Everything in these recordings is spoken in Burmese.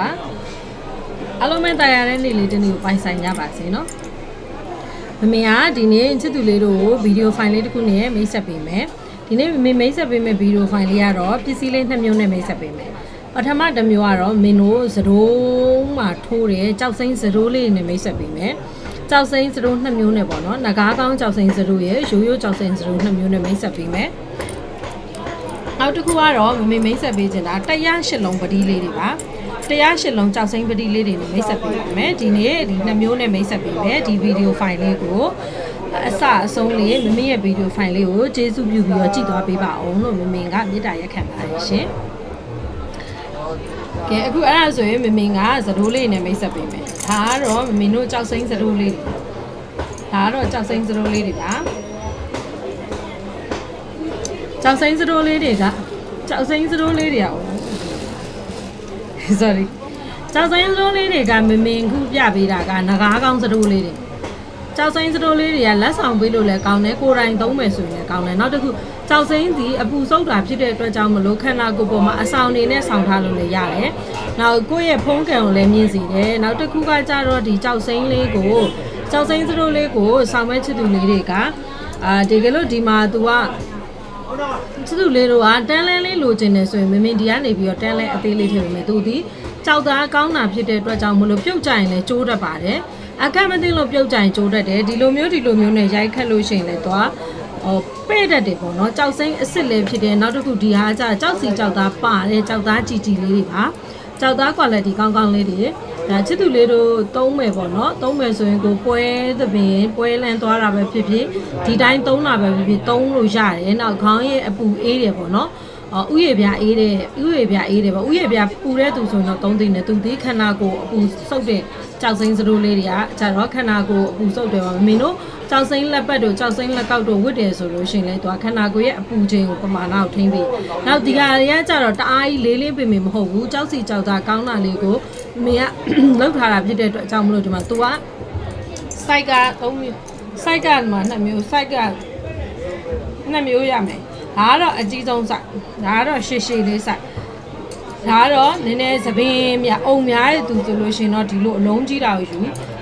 ပါအလုံးမဲ့တရားတဲ့နေ့လေးတစ်နေ့ကိုပိုင်ဆိုင်ကြပါစေနော်မမေကဒီနေ့ချစ်သူလေးတို့ကိုဗီဒီယိုဖိုင်လေးတစ်ခုနဲ့မိတ်ဆက်ပေးမယ်ဒီနေ့မမေမိတ်ဆက်ပေးမယ့်ဗီဒီယိုဖိုင်လေးကတော့ပစ္စည်းလေးနှစ်မျိုးနဲ့မိတ်ဆက်ပေးမယ်ပထမတစ်မျိုးကတော့မင်းတို့သရိုးမှာထိုးတဲ့ကြောက်စိမ့်သရိုးလေးနဲ့မိတ်ဆက်ပေးမယ်ကြောက်စိမ့်သရိုးနှစ်မျိုးနဲ့ပေါ့နော်ငကားကောင်းကြောက်စိမ့်သရိုးရဲ့ရိုးရိုးကြောက်စိမ့်သရိုးနှစ်မျိုးနဲ့မိတ်ဆက်ပေးမယ်နောက်တစ်ခုကတော့မမေမိတ်ဆက်ပေးချင်တာတရားရှစ်လုံးပတိလေးတွေပါ တရားရှစ်လုံးကြောက်စိမ့်ပတိလေးတွေနဲ့မိတ်ဆက်ပေးပါမယ်ဒီနေ့ဒီနှစ်မျိုးနဲ့မိတ်ဆက်ပေးမယ်ဒီဗီဒီယိုဖိုင်လေးကိုအစအဆုံးလေးမမေရဲ့ဗီဒီယိုဖိုင်လေးကိုကျေးဇူးပြုပြီးတော့ကြည့်သွားပေးပါအောင်လို့မမေကမေတ္တာရက်ခံပါတယ်ရှင်ကဲအခုအဲ့ဒါဆိုရင်မမေကသတိုးလေးနဲ့မိတ်ဆက်ပေးမယ်ဒါကတော့မမေတို့ကြောက်စိမ့်သတိုးလေးတွေဒါကတော့ကြောက်စိမ့်သတိုးလေးတွေပါကြောက်စိမ့်သတိုးလေးတွေကကြောက်စိမ့်သတိုးလေးတွေက sorry ကြောက်စိမ့်သတိုးလေးတွေကမမင်ခုပြပေးတာကငကားကောင်းသတိုးလေးတွေကြောက်စိမ့်သတိုးလေးတွေကလက်ဆောင်ပေးလို့လည်းကောင်းတယ်ကိုယ်တိုင်သုံးမယ်ဆိုရင်လည်းကောင်းတယ်နောက်တစ်ခုကြောက်စိမ့်စီအပူဆုပ်တာဖြစ်တဲ့အတွက်ကြောင့်မလို့ခန္ဓာကိုယ်ပေါ်မှာအဆောင်နေနဲ့ဆောင်ထားလို့လည်းရတယ်နောက်ကိုယ့်ရဲ့ဖုံးကံကိုလည်းမြင်စေတယ်နောက်တစ်ခုကကြတော့ဒီကြောက်စိမ့်လေးကိုကြောက်စိမ့်သတိုးလေးကိုဆောင်မဲ့ချစ်သူလေးတွေကအာဒီကလို့ဒီမှာ तू က သူတို့လေးတို့ကတန်းလဲလေးလိုချင်တယ်ဆိုရင်မမင်းဒီကနေပြီးတော့တန်းလဲအသေးလေးထည့်ပေးမယ်သူဒီကြောက်သားကောင်းတာဖြစ်တဲ့အတွက်ကြောင့်မလို့ပြုတ်ကြရင်လည်းကျိုးတတ်ပါတယ်အခက်မသိလို့ပြုတ်ကြရင်ကျိုးတတ်တယ်ဒီလိုမျိုးဒီလိုမျိုးနဲ့ရိုက်ခတ်လို့ရှိရင်လည်းသွားဟိုပဲ့တတ်တယ်ပေါ့နော်ကြောက်စိမ့်အစ်စ်လည်းဖြစ်တယ်နောက်တစ်ခုဒီဟာကျကြောက်စီကြောက်သားပါတယ်ကြောက်သားကြည်ကြည်လေးတွေပါကြောက်သား quality ကောင်းကောင်းလေးတွေ ဒါချစ်သူလေးတို့သုံးမယ်ပေါ့နော်သုံးမယ်ဆိုရင်ကိုပွဲသပင်ပွဲလန်းသွားတာပဲဖြစ်ဖြစ်ဒီတိုင်းသုံးတာပဲဖြစ်ဖြစ်သုံးလို့ရတယ်နောက်ခေါင်းရဲ့အပူအေးတယ်ပေါ့နော်အော်ဥယေပြအေးတယ်ဥယေပြအေးတယ်ပေါ့ဥယေပြပူတဲ့သူဆိုရင်တော့သုံးသိနေသူဒီခန္ဓာကိုယ်အပူစုပ်တဲ့ ကြောက်စိမ့်စရိုးလေးတွေကကျတော့ခန္ဓာကိုယ်အပူစုပ်တယ်ပါမင်းတို့ကြောက်စိမ့်လက်ပတ်တို့ကြောက်စိမ့်လက်ကောက်တို့ဝတ်တယ်ဆိုလို့ရှိရင်လေသူကခန္ဓာကိုယ်ရဲ့အပူချိန်ကိုပမာဏကိုထိမ့်ပြီးနောက်ဒီဟာတွေကကျတော့တအားကြီးလေးလေးပင်ပင်မဟုတ်ဘူးကြောက်စီကြောက်သားကောင်းတာလေးကိုမင်းကလောက်ထားတာဖြစ်တဲ့အတွက်အကြောင်းမလို့ဒီမှာ तू က site က3မျိုး site ကမှာ2မျိုး site က2မျိုးရမယ်ဒါကတော့အကြီးဆုံး site ဒါကတော့ရှည်ရှည်လေး site ဒါကတော့နည်းနည်းသပင်းမြအုံများတဲ့သူဆိုလို့ရှိရင်တော့ဒီလိုအလုံးကြီးတာကိုယူ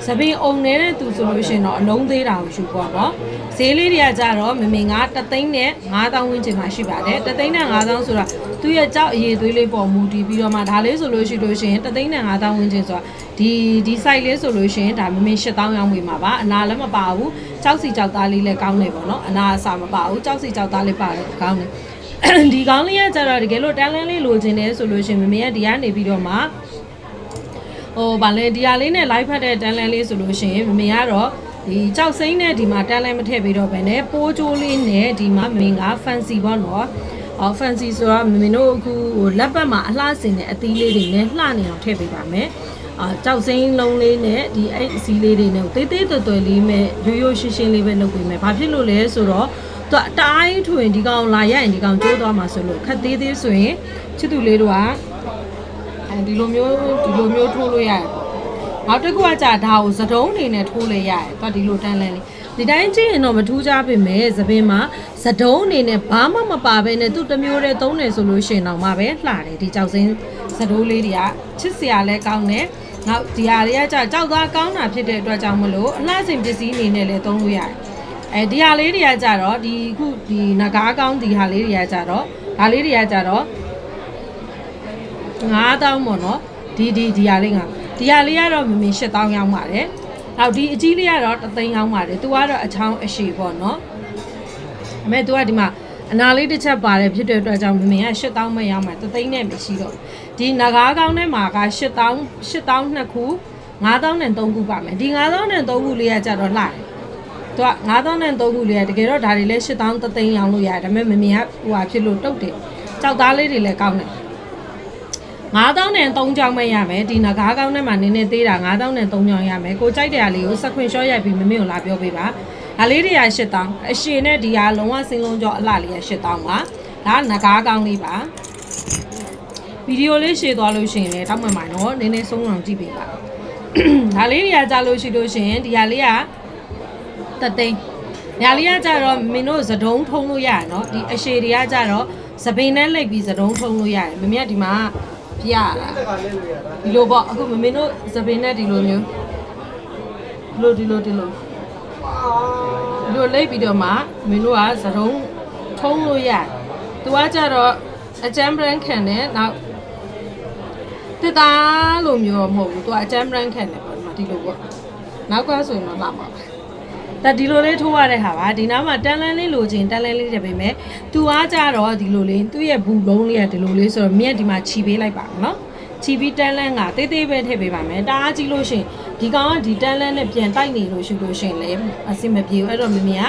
သပင်းအုံနေတဲ့သူဆိုလို့ရှိရင်တော့အလုံးသေးတာကိုယူပေါ့နော်ဈေးလေးတွေကကြတော့မမင်ကတသိန်းနဲ့9000ဝန်းကျင်မှာရှိပါတယ်တသိန်းနဲ့9000ဆိုတာသူ့ရဲ့ကြောက်အရေးသွေးလေးပေါ်မူတည်ပြီးတော့မှဒါလေးဆိုလို့ရှိလို့ရှိရင်တသိန်းနဲ့9000ဝန်းကျင်ဆိုတာဒီဒီ site လေးဆိုလို့ရှိရင်ဒါမမင်8000ရောင်းဝေမှာပါအနာလည်းမပါဘူးကြောက်စီကြောက်သားလေးလည်းကောင်းတယ်ပေါ့နော်အနာအစာမပါဘူးကြောက်စီကြောက်သားလေးပါတယ်ကောင်းတယ် ဒီကောင်းလေးကကြတော့တကယ်လို့တန်းလန်းလေးလိုချင်တယ်ဆိုလို့ရှိရင်မမေကဒီကနေပြီးတော့မှဟိုဗာလဲဒီဟာလေးနဲ့ live ဖတ်တဲ့တန်းလန်းလေးဆိုလို့ရှိရင်မမေကတော့ဒီကြောက်စိမ့်နဲ့ဒီမှာတန်းလန်းမထည့်ပြီးတော့ပဲねပိုးကြိုးလေးနဲ့ဒီမှာမင်းက fancy ပေါ့နော်အော် fancy ဆိုတော့မင်းတို့အခုဟိုလက်ပတ်မှာအလှဆင်တဲ့အသီးလေးတွေနဲ့လှနေအောင်ထည့်ပေးပါမယ်အာကြောက်စိမ့်လုံးလေးနဲ့ဒီအဲ့အစည်းလေးတွေနဲ့တေးသေးသွယ်သွယ်လေးမဲ့ရိုးရိုးရှင်းရှင်းလေးပဲလုပ်ပေးမယ်။ဘာဖြစ်လို့လဲဆိုတော့ သူအတိုင်းထွင်ဒီကောင်လာရရင်ဒီကောင်ကျိုးသွားမှာဆိုလို့ခက်သေးသေးဆိုရင်ချစ်သူလေးတို့ကအဲဒီလိုမျိုးဒီလိုမျိုးထိုးလို့ရတယ်။နောက်တစ်ခုကကြာဒါကိုသတုံးအနေနဲ့ထိုးလို့ရတယ်။သူကဒီလိုတန်းလန်းလေးဒီတိုင်းကြည့်ရင်တော့မထူးကြပါပဲသပင်းမှာသတုံးအနေနဲ့ဘာမှမပါဘဲနဲ့သူ့တစ်မျိုးတည်းသုံးနေဆိုလို့ရှိရင်တော့မှပဲလှတယ်ဒီကြောက်စင်းသတိုးလေးတွေကချစ်စရာလည်းကောင်းတယ်နောက်ဒီဟာတွေကကြာကြောက်သားကောင်းတာဖြစ်တဲ့အတွက်ကြောင့်မလို့အလှဆင်ပစ္စည်းအနေနဲ့လည်းသုံးလို့ရတယ် အဲဒီဟာလေးတွေကကြတော့ဒီခုဒီနဂါးကောင်းဒီဟာလေးတွေကကြတော့ဒါလေးတွေကကြတော့9000ပေါ့နော်ဒီဒီဒီဟာလေးကဒီဟာလေးကတော့မမင်း8000ရောင်းပါတယ်နောက်ဒီအကြီးလေးကတော့3သိန်းရောင်းပါတယ်သူကတော့အချောင်းအရှိပေါ့နော်အမေသူကဒီမှာအနာလေးတစ်ချက်ပါတယ်ဖြစ်တဲ့အတွက်ကြောင့်မမင်းက8000ပဲရောင်းမှာ3သိန်းနဲ့မရှိတော့ဒီနဂါးကောင်းထဲမှာက8000 8000နှစ်ခု9000နဲ့3ခုပါမယ်ဒီ9000နဲ့3ခုလေးကကြတော့လှတယ် သူက9000နဲ့3ခုလေးကတကယ်တော့ဒါတွေလည်း8000တသိန်းရောင်းလို့ရတယ်ဒါပေမဲ့မမင်းကဟိုဟာဖြစ်လို့တုတ်တယ်ကြောက်သားလေးတွေလည်းကောင်းတယ်9000နဲ့3ချောင်းပဲရမယ်ဒီနဂါးကောင်းထဲမှာနည်းနည်းသေးတာ9000နဲ့3ချောင်းရမယ်ကိုကြိုက်တဲ့ဟာလေးကိုစခွင်ရှော့ရိုက်ပြီးမမင်းကိုလာပြောပေးပါဒါလေးတွေက8000အရှင်နဲ့ဒီဟာလုံးဝစင်းလုံးကြောအလှလေးက8000ပါဒါနဂါးကောင်းလေးပါဗီဒီယိုလေးရှေ့သွားလို့ရှိရင်လည်းတောက်မှန်ပါနော်နည်းနည်းဆုံးအောင်ကြည့်ပေးပါဒါလေးတွေကကြာလို့ရှိလို့ရှိရင်ဒီဟာလေးက တသိန်းညာလေးကကြတော့မင်းတို့သတုံးထုံးလို့ရတယ်နော်ဒီအရှည်တွေကကြတော့သပင်နဲ့လိုက်ပြီးသတုံးထုံးလို့ရတယ်မမေကဒီမှာပြတာဒီလိုပေါ့အခုမမင်းတို့သပင်းနဲ့ဒီလိုမျိုးဒီလိုဒီလိုဒီလိုဒီလိုလိပ်ပြီးတော့မှမင်းတို့ကသတုံးထုံးလို့ရတယ်သူကကြတော့အချမ်းဘရန်ခံတယ်နောက်တစ်သားလိုမျိုးတော့မဟုတ်ဘူးသူကအချမ်းဘရန်ခံတယ်ပေါ့ဒီမှာဒီလိုပေါ့နောက်ကဆိုရင်တော့လာပါပဲ ဒါဒီလိုလေးထိုးရတဲ့ဟာပါဒီနားမှာတန်လန်းလေးလိုချင်တန်လန်းလေးတပေမဲ့သူအားကြတော့ဒီလိုလေးသူ့ရဲ့ဘူးလုံးလေးကဒီလိုလေးဆိုတော့မြက်ဒီမှာခြီပေးလိုက်ပါမယ်နော်ခြီပြီးတန်လန်းကတေးသေးပဲထည့်ပေးပါမယ်တအားကြီးလို့ရှရင်ဒီကောင်ကဒီတန်လန်းနဲ့ပြန်တိုက်နေလို့ရှိလို့ရှရင်လေအဆင်မပြေဘူးအဲ့တော့မမေက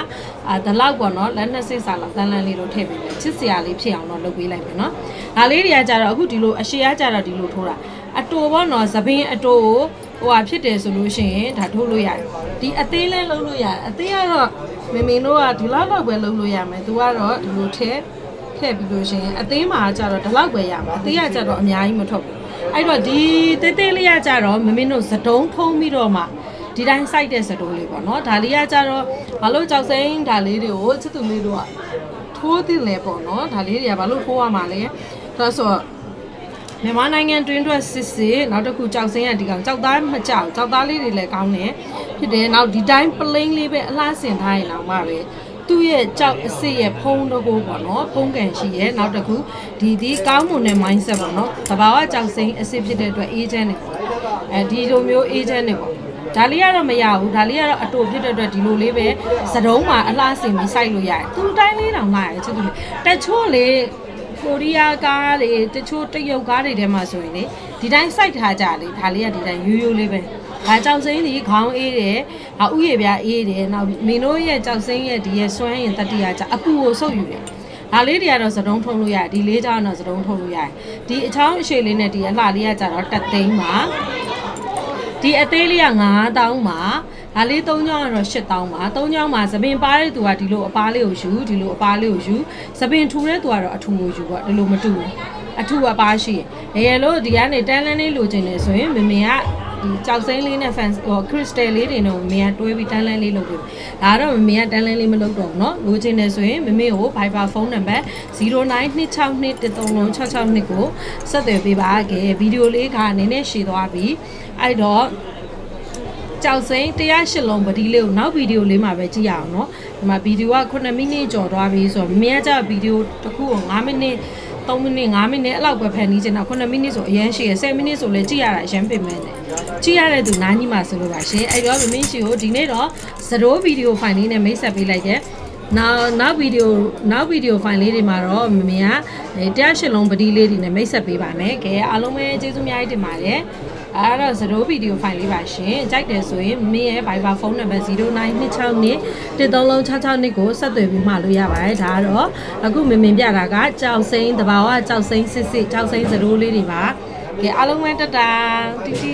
အာဒီလောက်ပေါ့နော်လက်နှစ်စစ်စာလောက်တန်လန်းလေးလို့ထည့်ပေးမယ်ချစ်စရာလေးဖြစ်အောင်တော့လုပ်ပေးလိုက်မယ်နော်ဒါလေးတွေကကြတော့အခုဒီလိုအရှိရကြတော့ဒီလိုထိုးတာအတူပေါ့နော်သပင်းအတူကို ဟိုဟာဖြစ်တယ်ဆိုလို့ရှိရင်ဒါထိုးလို့ရတယ်ဒီအသေးလဲလုံးလို့ရတယ်အသေးကတော့မမေတို့ကဒီလောက်တော့ပဲလုံးလို့ရမယ်သူကတော့ဒီလိုထည့်ထည့်ပြီးလို့ရှိရင်အသေးမှာကြတော့ဒီလောက်ပဲရမှာအသေးကကြတော့အများကြီးမထုတ်ဘူးအဲ့တော့ဒီသေးသေးလေးကကြတော့မမင်းတို့သတုံးထုံးပြီးတော့မှဒီတိုင်းစိုက်တဲ့စတိုးလေးပေါ့နော်ဒါလေးကကြတော့ဘာလို့ကြောက်စိမ့်ဒါလေးတွေကိုချစ်သူလေးတို့ကထိုးတင်လဲပေါ့နော်ဒါလေးတွေကဘာလို့ထိုးရမှာလဲဒါဆိုတော့ မြန်မာနိုင်ငံတွင်းထွက်စစ်စစ်နောက်တစ်ခုကြောက်စင်းရဒီကောင်ကြောက်သားမကြောက်ကြောက်သားလေးတွေလည်းကောင်းတယ်ဖြစ်တယ်နောက်ဒီတိုင်းပလိန်လေးပဲအလားဆင်ထားရင်တော့မှပဲသူ့ရဲ့ကြောက်အစ်စ်ရဲ့ဖုံးတော့ကိုပေါ့နော်ဖုံးကန်ရှိရဲ့နောက်တစ်ခုဒီဒီကောင်းမွန်တဲ့ mindset ပေါ့နော်တဘာဝကြောက်စင်းအစ်စ်ဖြစ်တဲ့အတွက် agent နေပေါ့အဲဒီလိုမျိုး agent နေပေါ့ဒါလေးကတော့မရဘူးဒါလေးကတော့အတူဖြစ်တဲ့အတွက်ဒီလိုလေးပဲစတုံးမှာအလားဆင်ပြီးစိုက်လို့ရတယ်သူတိုင်းလေးတောင်လာရဲ့ချစ်သူလေးတက်ချို့လေ ကိုရီးယားကားတွေတချို့တရုတ်ကားတွေထဲမှာဆိုရင်လေဒီတိုင်းစိုက်ထားကြလေဒါလေးကဒီတိုင်းရိုးရိုးလေးပဲဒါကြောက်စိမ်းဒီခေါင်းအေးတယ်ဟာဥယေပြားအေးတယ်နောက်မင်းတို့ရဲ့ကြောက်စိမ်းရဲ့ဒီရဲ့စွမ်းရင်တတိယကြအပူကိုဆုပ်ယူတယ်ဒါလေးတွေကတော့သတုံးထုံးလို့ရတယ်ဒီလေးကြောင့်တော့သတုံးထုံးလို့ရတယ်ဒီအချောင်းအရှိလေးနဲ့ဒီအလှလေးကကြတော့တက်သိန်းပါ ဒီအသေးလေးက9000ပါဒါလေး၃ချောင်းကတော့8000ပါ၃ချောင်းမှာသပင်ပါတဲ့သူကဒီလိုအပားလေးကိုယူဒီလိုအပားလေးကိုယူသပင်ထူတဲ့သူကတော့အထူကိုယူပေါ့ဒီလိုမတူဘူးအထူအပားရှိရရလို့ဒီကနေတန်းလန်းလေးလိုချင်တယ်ဆိုရင်မမေကဒီကြောက်စိမ်းလေးနဲ့ fans ဟို crystal လေးတွေနဲ့မမေကတွဲပြီးတန်းလန်းလေးလုပ်ပြီးဒါတော့မမေကတန်းလန်းလေးမလုပ်တော့ဘူးเนาะလိုချင်တယ်ဆိုရင်မမေကို Viber ဖုန်းနံပါတ်0926213662ကိုဆက်သွယ်ပေးပါခဲ့ဗီဒီယိုလေးကနည်းနည်းရှည်သွားပြီ အဲ့တော့ ကြောက်စိမ်း108လုံးပတိလေးကိုနောက်ဗီဒီယိုလေးမှာပဲကြည့်ရအောင်เนาะဒီမှာဗီဒီယိုက9မိနစ်ကျော်သွားပြီဆိုတော့မင်းကကြာဗီဒီယိုတစ်ခုကို9မိနစ်3မိနစ်5မိနစ်အဲ့လောက်ပဲဖန်နီးချင်တာ9မိနစ်ဆိုအရင်ရှိရ10မိနစ်ဆိုလဲကြည့်ရတာအရင်ပင်မဲ့တယ်ကြည့်ရတဲ့သူနားကြီးမှဆိုလို့ပါရှင်အဲ့တော့မမင်းရှိကိုဒီနေ့တော့ဇရိုးဗီဒီယိုဖိုင်လေးနဲ့မိတ်ဆက်ပေးလိုက်တယ်နောက်နောက်ဗီဒီယိုနောက်ဗီဒီယိုဖိုင်လေးတွေမှာတော့မမင်းက108လုံးပတိလေးတွေနဲ့မိတ်ဆက်ပေးပါမယ်။ကဲအားလုံးပဲကျေးဇူးအများကြီးတင်ပါတယ်။ အဲ့တော့ဇရိုးဗီဒီယိုဖိုင်လေးပါရှင်။ကြိုက်တယ်ဆိုရင်မင်းရဲ့ Viber ဖုန်းနံပါတ်0926နဲ့13662ကိုဆက်သွယ်ပြီးမှလို့ရပါတယ်။ဒါကတော့အခုမင်းမင်းပြတာကကြောက်စိမ့်တဘာဝကြောက်စိမ့်စစ်စစ်ကြောက်စိမ့်ဇရိုးလေးတွေပါ။ကဲအားလုံးပဲတတာတီတီ